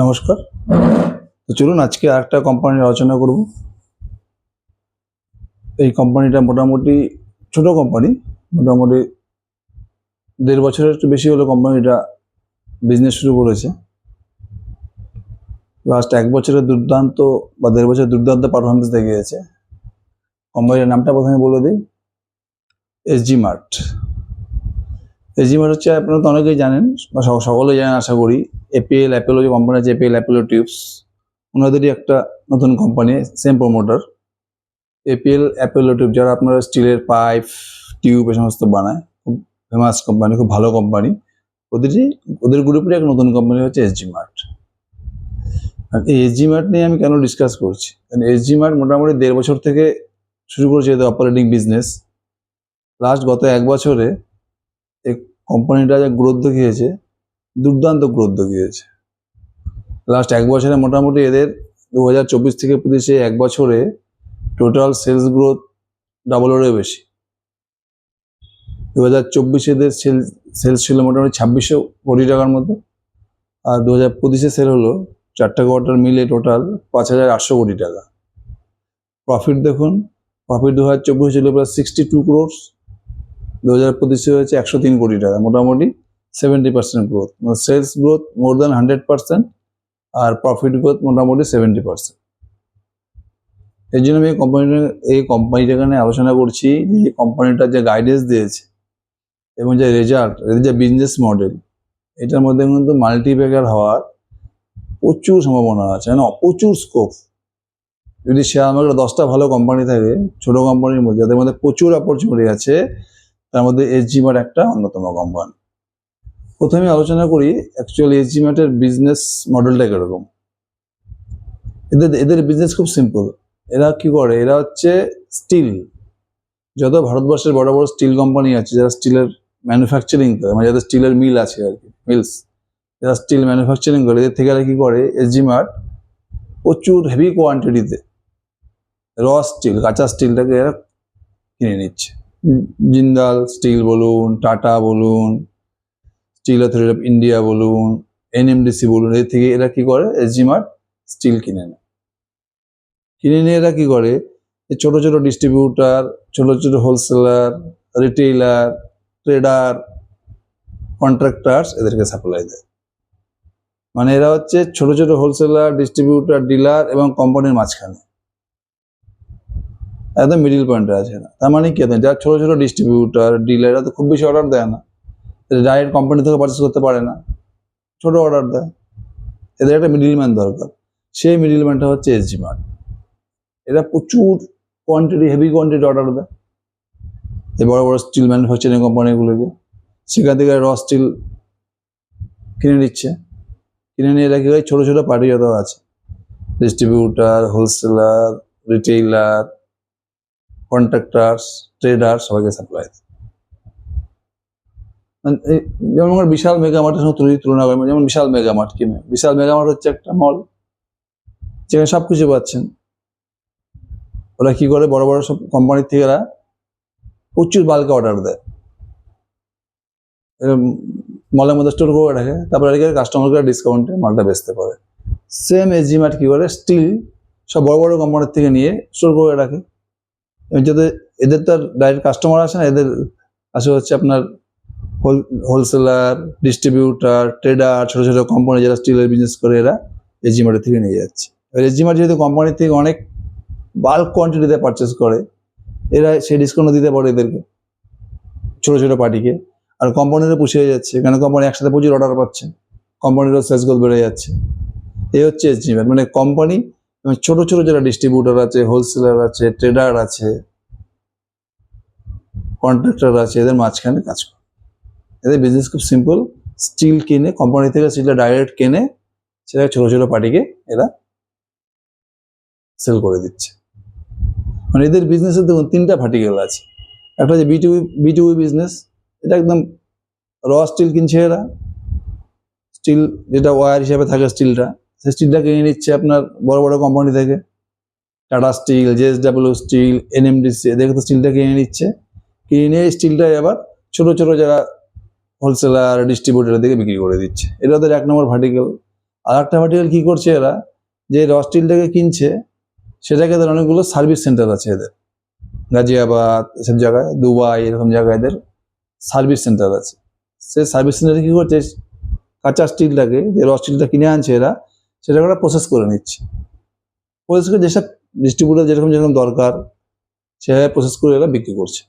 নমস্কার। তো চলুন আজকে আরেকটা কোম্পানির আলোচনা করব। এই কোম্পানিটা মোটামুটি ছোট কোম্পানি মোটামুটি দেড় বছরের একটু বেশি হলো কোম্পানিটা বিজনেস শুরু করেছে। লাস্ট এক বছরের দুর্দান্ত বা দেড় বছরের দুর্দান্ত পারফরমেন্স দেখিয়েছে। কোম্পানির নামটা প্রথমে বলে দিই এসজি মার্ট এসজি মার্ট হচ্ছে, আপনারা তো অনেকেই জানেন, বা সকলেই জানেন, আশা করি এপিএল অ্যাপেলো যে কোম্পানি আছে এপিএল অ্যাপেলো টিউবস ওনাদেরই একটা নতুন company same promoter APL Apollo tube যারা আপনারা স্টিলের পাইপ টিউব এ সমস্ত বানায়, খুব ফেমাস কোম্পানি খুব ভালো কোম্পানি ওদেরই, ওদের গ্রুপের এক নতুন কোম্পানি হচ্ছে এসজি মার্ট আর এই এসজি মার্ট নিয়ে আমি কেন ডিসকাস করছি? কারণ এসজি মার্ট মোটামুটি দেড় বছর থেকে শুরু করেছে এদের অপারেটিং বিজনেস লাস্ট গত এক বছরে কোম্পানিটা যা গ্রোথ দেখিয়েছে, দুর্দান্ত গ্রোথ দেখিয়েছে। লাস্ট এক বছরে মোটামুটি এদের দু হাজার চব্বিশ থেকে পঁচিশে এক বছরে টোটাল সেলস গ্রোথ ডাবলেরও বেশি। দু হাজার চব্বিশে এদের সেল সেলস ছিল মোটামুটি ছাব্বিশশো কোটি টাকার মতো, আর দু হাজার পঁচিশে সেল হলো চারটা কোয়ার্টার মিলে টোটাল পাঁচ হাজার আটশো কোটি টাকা। প্রফিট দেখুন প্রফিট দু হাজার চব্বিশে ছিল প্রায় সিক্সটি টু ক্রোর্স দু হাজার পঁচিশে হয়েছে একশো তিন কোটি টাকা, মোটামুটি seventy percent growth sales growth more than hundred percent আর প্রফিট গ্রোথ মোটামুটি সেভেন্টি পার্সেন্ট এই জন্য আমি এই কোম্পানিটা এই কোম্পানিটা এখানে আলোচনা করছি যে এই কোম্পানিটার যে গাইডেন্স দিয়েছে এবং যে রেজাল্ট এদের যে বিজনেস মডেল এটার মধ্যে কিন্তু মাল্টিপ্যাকার হওয়ার প্রচুর সম্ভাবনা আছে। মানে প্রচুর স্কোপ যদি শেয়ার মার্কেটে দশটা ভালো কোম্পানি থাকে, ছোট কোম্পানির মধ্যে, যাদের মধ্যে প্রচুর অপরচুনিটি আছে তার মধ্যে এসজি মার্ট একটা অন্যতম কোম্পানি প্রথমে আলোচনা করি অ্যাকচুয়ালি এসজি মার্টের বিজনেস মডেলটা কীরকম। এদের এদের বিজনেস খুব সিম্পল এরা কি করে? এরা হচ্ছে স্টিল যত ভারতবর্ষের বড় বড় স্টিল কোম্পানি আছে, যারা স্টিলের ম্যানুফ্যাকচারিং করে মানে যাদের স্টিলের মিল আছে আর কি মিলস যারা স্টিল ম্যানুফ্যাকচারিং করে, এদের থেকে এরা কী করে? এসজি মার্ট প্রচুর হেভি কোয়ান্টিটিতে র স্টিল কাঁচা স্টিলটাকে এরা কিনে নিচ্ছে। জিন্দাল স্টিল বলুন টাটা বলুন স্টিল অথরিটি অফ ইন্ডিয়া বলুন এনএমডিসি বলুন, এর থেকে এরা কি করে? এসজি মার্ট স্টিল কিনে নেয়। কিনে নিয়ে এরা কি করে? ছোট ছোট ডিস্ট্রিবিউটার ছোট ছোট হোলসেলার রিটেইলার ট্রেডার কন্ট্রাক্টার্স এদেরকে সাপ্লাই দেয়। মানে এরা হচ্ছে ছোট ছোট হোলসেলার ডিস্ট্রিবিউটার ডিলার এবং কোম্পানির মাঝখানে। একদম মিডিল পয়েন্টে আছে না তার মানে কি যারা ছোটো ছোট ডিস্ট্রিবিউটার ডিলার এরা তো খুব বেশি অর্ডার দেয় না। ডাইরেক্ট কোম্পানি থেকে পারচেস করতে পারে না। ছোট অর্ডার দেয়। এদের একটা মিডিল ম্যান দরকার। সেই মিডিল ম্যানটা হচ্ছে এসজি মার্ট এরা প্রচুর কোয়ান্টিটি হেভি কোয়ান্টিটি অর্ডার দেয়। এই বড় বড় স্টিল ম্যানুফ্যাকচারিং কোম্পানিগুলোকে সেখান থেকে র স্টিল কিনে নিচ্ছে। কিনে নিয়ে এরা কি হয় ছোটো ছোটো পার্টি যত আছে। Distributor wholesaler retailer contractors trader সবাইকে সাপ্লাই যেমন আমার বিশাল মেগা মার্টের সঙ্গে তুলনা তুলনা করেন যেমন বিশাল মেগা মার্ট কিনে বিশাল মেগা মার্ট হচ্ছে একটা মল যেখানে সব কিছু পাচ্ছেন। ওরা কি করে? বড় বড় সব কোম্পানির থেকে এরা প্রচুর বাল্কে অর্ডার দেয়। মলের মধ্যে স্টোর করে রাখে, তারপরে কাস্টমারকে ডিসকাউন্টে মালটা বেচতে পারে। সেম এসজি মার্ট কি করে? স্টিল সব বড় বড় কোম্পানির থেকে নিয়ে স্টোর করে রাখে। যাতে এদের তো ডাইরেক্ট কাস্টমার আসে না, এদের আসে হচ্ছে আপনার হোল হোলসেলার ডিস্ট্রিবিউটার ট্রেডার ছোটো ছোটো কোম্পানি যারা স্টিলের বিজনেস করে, এরা এসজি মার্টের থেকে নিয়ে যাচ্ছে। এবার এসজি মার্ট যেহেতু কোম্পানির থেকে অনেক বাল্ক কোয়ান্টিটিতে পারচেস করে, এরা সেই ডিসকাউন্ট দিতে পারে এদেরকে, ছোটো ছোটো পার্টিকে আর কোম্পানিরও পুষিয়ে যাচ্ছে, কেন কোম্পানি একসাথে প্রচুর অর্ডার পাচ্ছে কোম্পানিরও সেলস গোল বেড়ে যাচ্ছে। এই হচ্ছে এসজি মার্ট মানে কোম্পানি ছোটো ছোটো যারা ডিস্ট্রিবিউটার আছে হোলসেলার আছে ট্রেডার আছে কন্ট্রাক্টর আছে, এদের মাঝখানে কাজ করে। এদের বিজনেস খুব সিম্পল স্টিল কিনে কোম্পানি থেকে স্টিলটা ডাইরেক্ট কিনে সেটা ছোটো ছোটো পার্টিকে এরা সেল করে দিচ্ছে। মানে এদের বিজনেসের দেখুন তিনটা ভার্টিক্যাল আছে। একটা হচ্ছে বিটুবি বিটুবি বিজনেস এটা একদম র স্টিল কিনছে এরা। স্টিল যেটা ওয়ার হিসাবে থাকে স্টিলটা স্টিলটা কিনে নিচ্ছে আপনার বড় বড় কোম্পানি থেকে। Tata steel JSW steel NMDC এদেরকে তো স্টিলটা কিনে নিচ্ছে। কিনে নিয়ে স্টিলটা আবার ছোট ছোট যারা হোলসেলার ডিস্ট্রিবিউটার দিকে বিক্রি করে দিচ্ছে। এটা ওদের এক নম্বর ভার্টিক্যাল আর একটা ভার্টিক্যাল কী করছে এরা? যে র স্টিলটাকে কিনছে, সেটাকে এদের অনেকগুলো সার্ভিস সেন্টার আছে এদের। গাজিয়াবাদ, এসব জায়গায়, দুবাই, এরকম জায়গায় এদের সার্ভিস সেন্টার আছে। সে সার্ভিস সেন্টারে কী করছে? কাঁচা স্টিলটাকে যে র স্টিলটা কিনে আনছে এরা সেটাকে ওরা প্রসেস করে নিচ্ছে। প্রসেস করে যেসব ডিস্ট্রিবিউটার যেরকম যেরকম দরকার, সেভাবে প্রসেস করে এরা বিক্রি করছে।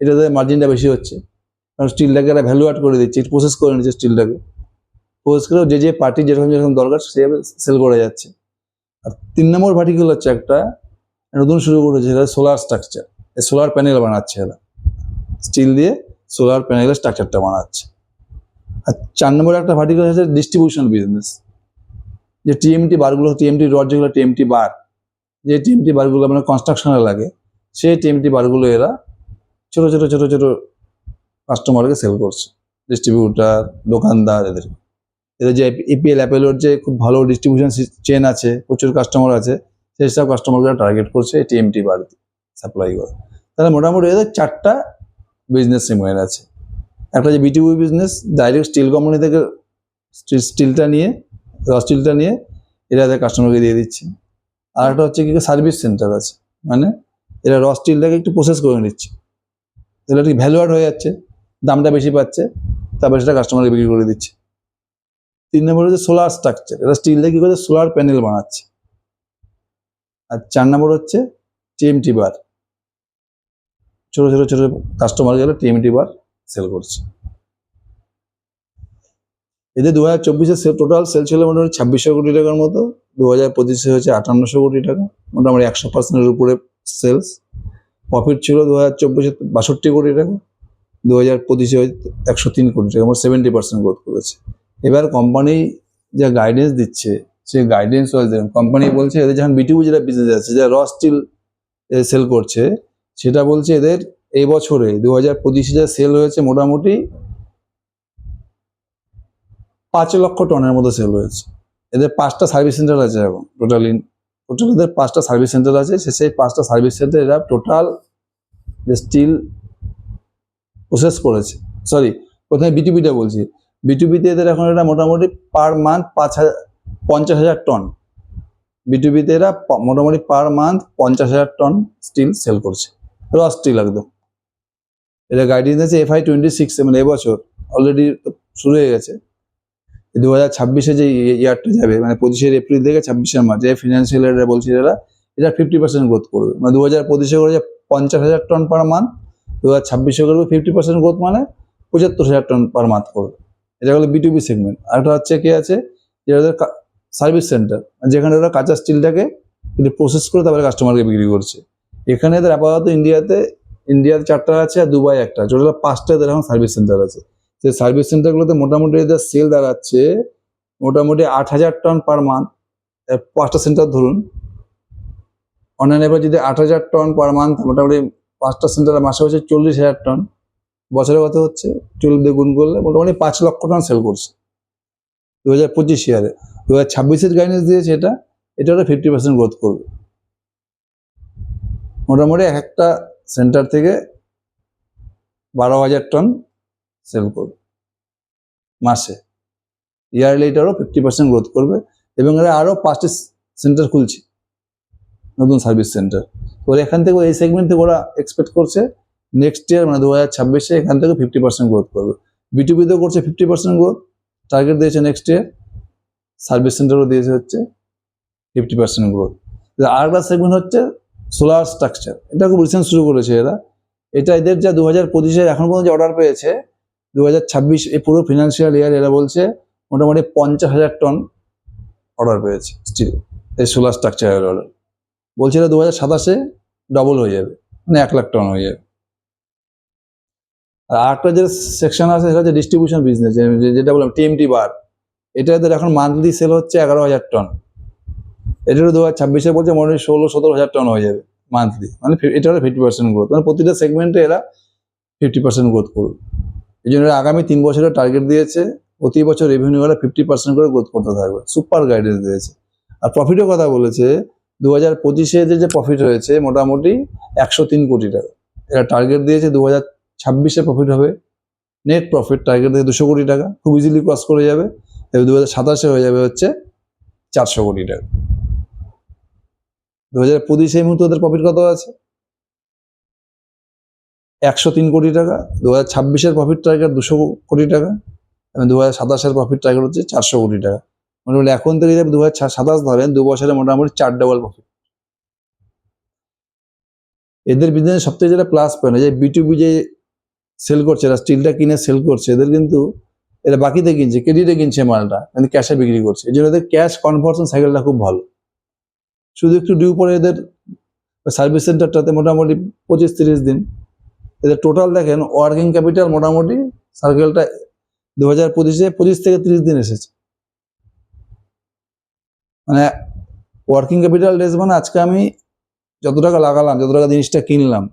এটাতে মার্জিনটা বেশি হচ্ছে। কারণ স্টিলটাকে এরা ভ্যালু অ্যাড করে দিচ্ছে প্রসেস করে নিচ্ছে স্টিলটাকে প্রসেস করে যে যে পার্টি যেরকম যেরকম দরকার সেভাবে সেল করে যাচ্ছে। আর তিন নম্বর ভার্টিকেল হচ্ছে একটা নতুন শুরু করেছে এরা সোলার স্ট্রাকচার এই সোলার প্যানেল বানাচ্ছে এরা। স্টিল দিয়ে সোলার প্যানেলের স্ট্রাকচারটা বানাচ্ছে। আর চার নম্বর একটা ভার্টিকেল হচ্ছে ডিস্ট্রিবিউশন বিজনেস যে টিএমটি বারগুলো টিএমটি রড যেগুলো টিএমটি বার যে টিএমটি বারগুলো মানে কনস্ট্রাকশনে লাগে, সেই টিএমটি বারগুলো এরা ছোট ছোট ছোট ছোট কাস্টমারকে সেল করছে। ডিস্ট্রিবিউটার দোকানদার, এদের। এদের যে এপিএল অ্যাপেলোর যে খুব ভালো ডিস্ট্রিবিউশন চেন আছে, প্রচুর কাস্টমার আছে, সেই সব কাস্টমারগুলো টার্গেট করছে টিএমটি বার সাপ্লাই করে। তাহলে মোটামুটি এদের চারটা বিজনেস সেগমেন্ট আছে। একটা যে B to B business direct steel company থেকে স্টিলটা নিয়ে র স্টিলটা নিয়ে এরা এদের কাস্টমারকে দিয়ে দিচ্ছে। আর একটা হচ্ছে কি সার্ভিস সেন্টার আছে। মানে এরা র স্টিলটাকে একটু প্রসেস করে নিচ্ছে। তাহলে একটু ভ্যালু হয়ে যাচ্ছে, দামটা বেশি পাচ্ছে, তারপরে সেটা কাস্টমারকে বিক্রি করে দিচ্ছে। তিন নম্বর হচ্ছে সোলার স্ট্রাকচার এরা স্টিল দিয়ে কি করছে সোলার প্যানেল বানাচ্ছে। আর চার নম্বর হচ্ছে টিএমটি বার ছোট ছোট ছোট কাস্টমার গেলে টিএমটি বার সেল করছে। এদের দু হাজার চব্বিশে টোটাল সেল ছিল মোটামুটি ছাব্বিশশো কোটি টাকার মতো দু হাজার পঁচিশে হয়েছে আটান্নশো কোটি টাকা, মোটামুটি একশো পার্সেন্টের উপরে সেলস প্রফিট ছিল দু হাজার চব্বিশে বাষট্টি কোটি টাকা দু হাজার পঁচিশে একশো তিন কোটি টাকা, মোট সেভেন্টি পার্সেন্ট গ্রোথ করেছে। এবার কোম্পানি যা গাইডেন্স দিচ্ছে, সেই গাইডেন্স কোম্পানি বলছে এদের যখন বিটিউ যেটা বিজনেস আছে, যা র স্টিল সেল করছে, সেটা বলছে এদের এই বছরে দু হাজার পঁচিশে যা সেল হয়েছে মোটামুটি পাঁচ লক্ষ টনের মতো সেল হয়েছে। এদের পাঁচটা সার্ভিস সেন্টার আছে এখন টোটাল ইন টোটাল এদের পাঁচটা সার্ভিস সেন্টার আছে। সে, সেই পাঁচটা সার্ভিস সেন্টার এরা টোটাল যে স্টিল প্রসেস করেছে। সরি প্রথমে বিটিপিটা বলছি। বিটুবিতে এদের এখন এটা মোটামুটি পার মান্থ পাঁচ হাজার, পঞ্চাশ হাজার টন বিটুবিতে এরা মোটামুটি পার মান্থ পঞ্চাশ হাজার টন স্টিল সেল করছে। র স্টিল একদম। এটা গাইডেন্স আছে এফআই টোয়েন্টি সিক্স মানে এবছর অলরেডি শুরু হয়ে গেছে। দু হাজার ছাব্বিশে যে ইয়ারটা যাবে মানে পঁচিশের এপ্রিল থেকে ছাব্বিশের মার্চ, যে ফিনান্সিয়াল ইয়ারটা বলছি এরা এটা ফিফটি পার্সেন্ট গ্রোথ করবে। মানে দু হাজার পঁচিশে করেছে পঞ্চাশ হাজার টন পার মান্থ দু হাজার ছাব্বিশে করবে ফিফটি পার্সেন্ট গ্রোথ মানে পঁচাত্তর হাজার টন পার মান্থ করবে। এটা হলো বিটুবি সেগমেন্ট আরেকটা হচ্ছে কি আছে? যেটা ওদের সার্ভিস সেন্টার যেখানে ওরা কাঁচা স্টিলটাকে একটু প্রসেস করে তারপরে কাস্টমারকে বিক্রি করছে। এখানে এদের আপাতত ইন্ডিয়াতে ইন্ডিয়াতে চারটা আছে আর দুবাই একটা। টোটাল পাঁচটা এদের এখন সার্ভিস সেন্টার আছে। সেই সার্ভিস সেন্টারগুলোতে মোটামুটি এদের সেল দাঁড়াচ্ছে, মোটামুটি আট হাজার টন পার মান্থ। পাঁচটা সেন্টার ধরুন। অন্যান্য এবার যদি আট হাজার টন পার মান্থ, মোটামুটি পাঁচটা সেন্টারে মাসে হচ্ছে চল্লিশ হাজার টন। বছরে কত হচ্ছে? চল্লিশ দিয়ে গুণ করলে মোটামুটি পাঁচ লক্ষ টন সেল করছে। দু হাজার পঁচিশ ইয়ারে। দু হাজার ছাব্বিশের গাইডেন্স দিয়েছে এটা। এটা হলো ফিফটি পার্সেন্ট গ্রোথ করবে। মোটামুটি এক একটা সেন্টার থেকে বারো হাজার টন সেল করবে। মাসে। ইয়ারলি এটারও ফিফটি পার্সেন্ট গ্রোথ করবে এবং এরা আরও পাঁচটি সেন্টার খুলছে। নতুন সার্ভিস সেন্টার তো এখান থেকে এই সেগমেন্ট থেকে ওরা এক্সপেক্ট করছে নেক্সট ইয়ার মানে দু হাজার ছাব্বিশে এখান থেকে ফিফটি পার্সেন্ট গ্রোথ করবে। বিটুবিতেও করছে ফিফটি পার্সেন্ট গ্রোথ টার্গেট দিয়েছে নেক্সট ইয়ার সার্ভিস সেন্টারও দিয়েছে হচ্ছে ফিফটি পার্সেন্ট গ্রোথ আর একটা সেগমেন্ট হচ্ছে সোলার স্ট্রাকচার এটা খুব রিসেন্ট শুরু করেছে এরা। এটা এদের যা দু হাজার পঁচিশে এখন পর্যন্ত যে অর্ডার পেয়েছে দু হাজার ছাব্বিশ এই পুরো ফিনান্সিয়াল ইয়ার এরা বলছে মোটামুটি পঞ্চাশ হাজার টন অর্ডার পেয়েছে স্টিল এই সোলার স্ট্রাকচারের অর্ডার বলছে এটা দু হাজার সাতাশে ডবল হয়ে যাবে মানে এক লাখ টন হয়ে যাবে। আর আরেকটা যে সেকশন আছে সেটা হচ্ছে ডিস্ট্রিবিউশন বিজনেস যেটা বললাম টিএমটি বার এটা এখন মান্থলি সেল হচ্ছে এগারো হাজার টন এটারও দু হাজার ছাব্বিশে বলছে মোটামুটি ষোলো সতেরো হাজার টন হয়ে যাবে মান্থলি মানে এটা হলো ফিফটি পার্সেন্ট গ্রোথ মানে প্রতিটা সেগমেন্টে এরা ফিফটি পার্সেন্ট গ্রোথ করবে। এই জন্য আগামী তিন বছরের টার্গেট দিয়েছে। প্রতি বছর রেভিনিউ এরা ফিফটি পার্সেন্ট করে গ্রোথ করতে থাকবে। সুপার গাইডেন্স দিয়েছে। আর প্রফিটের কথা বলেছে দু হাজার পঁচিশে যে যে প্রফিট হয়েছে মোটামুটি একশো তিন কোটি টাকা। এরা টার্গেট দিয়েছে দু হাজার ছাব্বিশে প্রফিট হবে। নেট প্রফিট টার্গেট দিয়ে দুশো কোটি টাকা। খুব ইজিলি ক্রস করে যাবে। এবার দু হাজার সাতাশে হয়ে যাবে হচ্ছে চারশো কোটি টাকা। দু হাজার পঁচিশে এই মুহূর্তে ওদের প্রফিট কত আছে? একশো তিন কোটি টাকা দু হাজার ছাব্বিশের প্রফিট টার্গেট দুশো কোটি টাকা, এবং দু হাজার সাতাশের প্রফিট টার্গেট হচ্ছে চারশো কোটি টাকা। মোটামুটি এখন থেকে যদি দু হাজার সাতাশ ধরেন, দু বছরে মোটামুটি চার ডাবল প্রফিট এদের বিজনেস সবথেকে যেটা প্লাস পয়েন্ট যে বিটুবি যে সেল করছে, এরা স্টিলটা কিনে সেল করছে, এদের কিন্তু এরা বাকিতে কিনছে ক্রেডিটে কিনছে মালটা কিন্তু ক্যাশে বিক্রি করছে। এই জন্য এদের ক্যাশ কনভার্সন সাইকেলটা খুব ভালো। শুধু একটু ডিউ পরে এদের সার্ভিস সেন্টারটাতে মোটামুটি পঁচিশ তিরিশ দিন। এদের টোটাল দেখেন ওয়ার্কিং ক্যাপিটাল মোটামুটি সার্কেলটা দু হাজার পঁচিশে পঁচিশ থেকে তিরিশ দিন এসেছে। মানে ওয়ার্কিং ক্যাপিটাল ডেজ মানে আজকে আমি যত টাকা লাগালাম, যত টাকা জিনিসটা কিনলাম,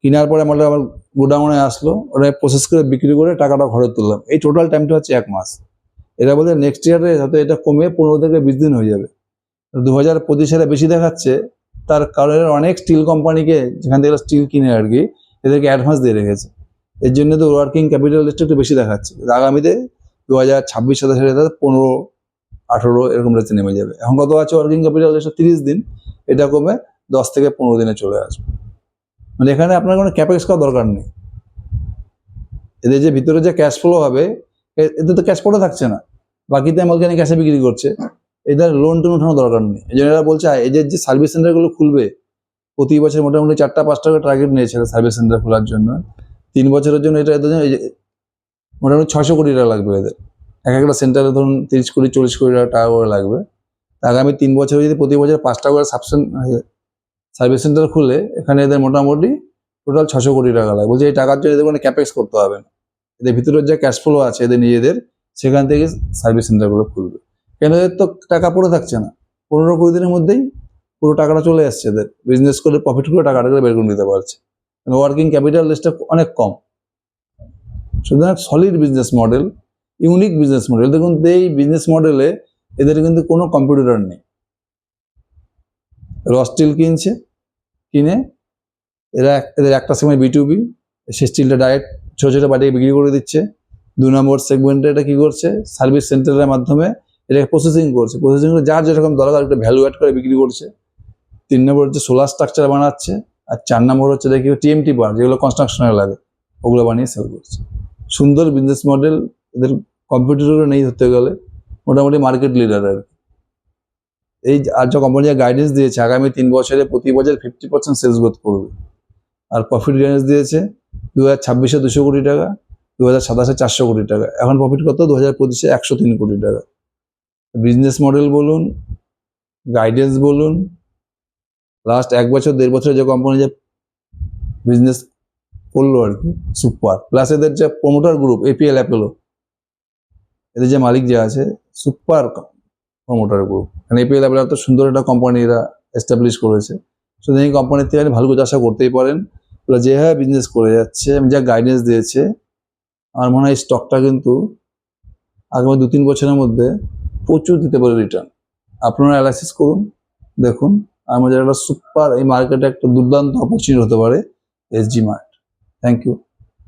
কেনার পরে আমার আমার গোডাউনে আসলো, ওটা প্রসেস করে বিক্রি করে টাকাটা ঘরে তুললাম। এই টোটাল টাইমটা হচ্ছে এক মাস। এরা বলে নেক্সট ইয়ারে হয়তো এটা কমে পনেরো থেকে বিশ দিন হয়ে যাবে। দু হাজার বেশি দেখাচ্ছে, তার কারণ অনেক স্টিল কোম্পানিকে যেখান থেকে স্টিল কিনে আর কি এদেরকে অ্যাডভান্স দিয়ে রেখেছে। এর জন্য তো ওয়ার্কিং ক্যাপিটাল লিস্টটা একটু বেশি দেখাচ্ছে। আগামীতে দু হাজার ছাব্বিশ সালে সেটা পনেরো, আঠেরো এরকম রেটে নেমে যাবে। এখন কত আছে ওয়ার্কিং ক্যাপিটাল লিস্টটা তিরিশ দিন। এটা কমে দশ থেকে পনেরো দিনে চলে আসবে। মানে এখানে আপনার কোনো ক্যাপেক্স করার দরকার নেই। এদের যে ভিতরে যে ক্যাশ ফ্লো হবে এদের তো ক্যাশ পড়ে থাকছে না। বাকিতে মালখানে ক্যাশে বিক্রি করছে। এদের লোন টোন ওঠানোর দরকার নেই। এই জন্য এরা বলছে এদের যে সার্ভিস সেন্টারগুলো খুলবে প্রতি বছর মোটামুটি চারটা, পাঁচটা করে টার্গেট নিয়েছে সার্ভিস সেন্টার খোলার জন্য। তিন বছরের জন্য এটা এদের মোটামুটি ছশো কোটি টাকা লাগবে এদের। এক একটা সেন্টারে ধরুন তিরিশ কোটি, চল্লিশ কোটি টাকা করে লাগবে। আগামী তিন বছরে যদি প্রতি বছর পাঁচটা করে সাবসেন সার্ভিস সেন্টার খুলে, এখানে এদের মোটামুটি টোটাল ছশো কোটি টাকা লাগে বলছে এই টাকার জন্য এদের কোনো ক্যাপেক্স করতে হবে না। এদের ভিতরের যে ক্যাশ ফ্লো আছে এদের নিজেদের, সেখান থেকে সার্ভিস সেন্টারগুলো খুলবে। কেন এদের তো টাকা পড়ে থাকছে না? পনেরো কুড়ি দিনের মধ্যেই পুরো টাকাটা চলে আসছে। এদের বিজনেস করে প্রফিট করে টাকাটা বের করে নিতে পারছে। ওয়ার্কিং ক্যাপিটাল লিস্টটা অনেক কম। সুতরাং solid business model unique business model দেখুন, এই বিজনেস মডেলে এদের কিন্তু কোনো কম্পিউটার নেই। র স্টিল কিনছে, কিনে এরা এদের একটা সময় বিটুবি সে স্টিলটা ডাইরেক্ট ছোটো ছোটো বাটিকে বিক্রি করে দিচ্ছে। দু নম্বর সেগমেন্টে এটা কি করছে? সার্ভিস সেন্টারের মাধ্যমে এটাকে প্রসেসিং করছে। প্রসেসিং করে যার যেরকম দরকার একটা ভ্যালু অ্যাড করে বিক্রি করছে। তিন নম্বর হচ্ছে সোলার স্ট্রাকচার বানাচ্ছে, আর চার নম্বর হচ্ছে দেখি টিএমটি বার যেগুলো কনস্ট্রাকশনে লাগে, ওগুলো বানিয়ে সেল করছে। সুন্দর বিজনেস মডেল এদের কম্পিউটারও নেই ধরতে গেলে, মোটামুটি মার্কেট লিডার আর। এই আর যা কোম্পানি গাইডেন্স দিয়েছে, আগামী তিন বছরে প্রতি বছর ফিফটি পার্সেন্ট সেলস গ্রোথ করবে। আর প্রফিট গাইডেন্স দিয়েছে দু হাজার ছাব্বিশে দুশো কোটি টাকা দু হাজার সাতাশে চারশো কোটি টাকা, এখন প্রফিট কত? দু হাজার পঁচিশে একশো তিন কোটি টাকা। বিজনেস মডেল বলুন গাইডেন্স বলুন লাস্ট এক বছর, দেড় বছরে যে কোম্পানি যে বিজনেস করল আর কি সুপার প্লাস এদের যে প্রমোটার গ্রুপ এপিএল অ্যাপেলো এদের যে মালিক যে আছে সুপার প্রমোটার গ্রুপ কারণ এপিএল অ্যাপেলো এত সুন্দর একটা কোম্পানি এরা এস্টাবলিশ করেছে। সুতরাং এই কোম্পানির থেকে আপনি ভালো কিছু আশা করতেই পারেন। ওরা যেভাবে বিজনেস করে যাচ্ছে এবং যা গাইডেন্স দিয়েছে, আমার মনে হয় স্টকটা কিন্তু আগামী দু তিন বছরের মধ্যে প্রচুর দিতে পারে রিটার্ন আপনারা অ্যানালাইসিস করুন, দেখুন। আমাদের একটা সুপার এই মার্কেটে একটা দুর্দান্ত অপরচুনিটি হতে পারে S G Mart thank you